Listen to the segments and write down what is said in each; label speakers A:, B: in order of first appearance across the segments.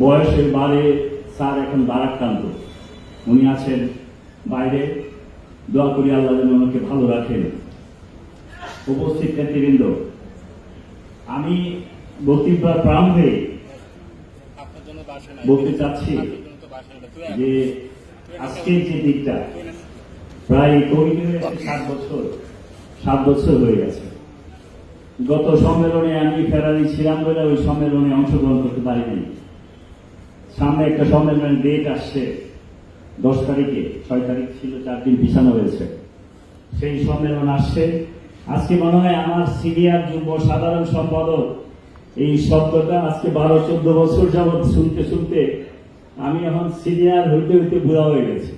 A: বয়সের বারে স্যার এখন বারাক্রান্ত। উনি আছেন বাইরে। দোয়া করি আল্লাহ যেন ওনাকে ভালো রাখেন। উপস্থিত নেতৃবৃন্দ, আমি বক্তৃতার প্রারম্ভে বলতে চাচ্ছি যে আজকের যে দিকটা প্রায় হয়েছে সাত বছর সাত বছর হয়ে গেছে। গত সম্মেলনে আমি ফেরারি ছিলাম বলে ওই সম্মেলনে অংশগ্রহণ করতে পারিনি। সামনে একটা সম্মেলনের ডেট আসছে, দশ তারিখে, ছয় তারিখ ছিল, চার দিন পিছানো হয়েছে। সেই সম্মেলন আসছে। আজকে মনে হয় আমার সিনিয়র যুব সাধারণ সম্পাদক এই শব্দটা আজকে বারো, চোদ্দ বছর যাবৎ শুনতে শুনতে আমি এখন সিনিয়র হইতে হইতে বুড়া হয়ে গেছি।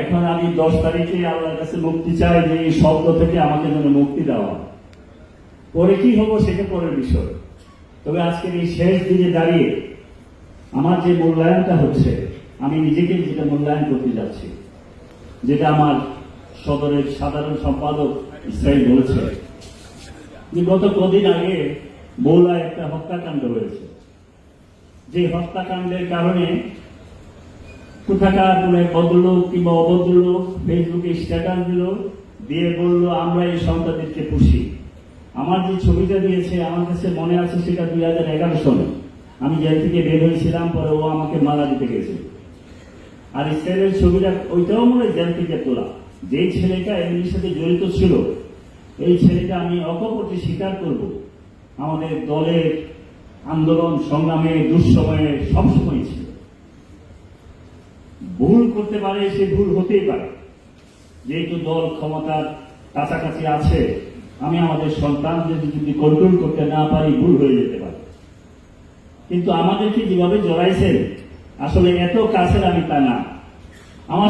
A: এখন আমি দশ তারিখে আল্লাহর কাছে মুক্তি চাই যে এই শব্দ থেকে আমাকে যেন মুক্তি দেওয়া। পরে কি হব সেটা পরের বিষয়। তবে আজকের এই শেষ দিনে দাঁড়িয়ে আমার যে মূল্যায়নটা হচ্ছে, আমি নিজেকে যেটা মূল্যায়ন করতে যাচ্ছি, যেটা আমার সদরের সাধারণ সম্পাদক ইসরায়েল বলেছে, যে গত কদিন আগে বৌলায় একটা হত্যাকাণ্ড হয়েছে। যে হত্যাকাণ্ডের কারণে কোথাকার কোনো ভদ্রলোক কিংবা অভদ্রলোক ফেসবুকে স্ট্যাটাস দিল, দিয়ে বলল, আমরা এই সন্তানদেরকে পুষি। আমার যে ছবিটা দিয়েছে, আমার কাছে মনে আছে সেটা দুই হাজার এগারো সালে। আমি জেল থেকে বের হয়েছিলাম, পরে ও আমাকে মারা দিতে গেছে। আর ইসরায়েলের ছবিটা ওইটাও মনে জেল থেকে তোলা। যেই ছেলেটা এমনির সাথে জড়িত ছিল, এই ছেলেটা আমি অকপটে স্বীকার করব। আমাদের দলের আন্দোলন, সংগ্রামে, দুঃসময়ে সবসময় ছিল। ভুল করতে পারে সে ভুল হতেই পারে। যেহেতু দল ক্ষমতার কাছাকাছি আছে, আমি আমাদের সন্তানদের যদি কন্ট্রোল করতে না পারি, ভুল হয়ে যেতে পারে। কিন্তু আমাদেরকে যেভাবে জড়াইছেন আসলে এত কাছের আমি তা না। আমার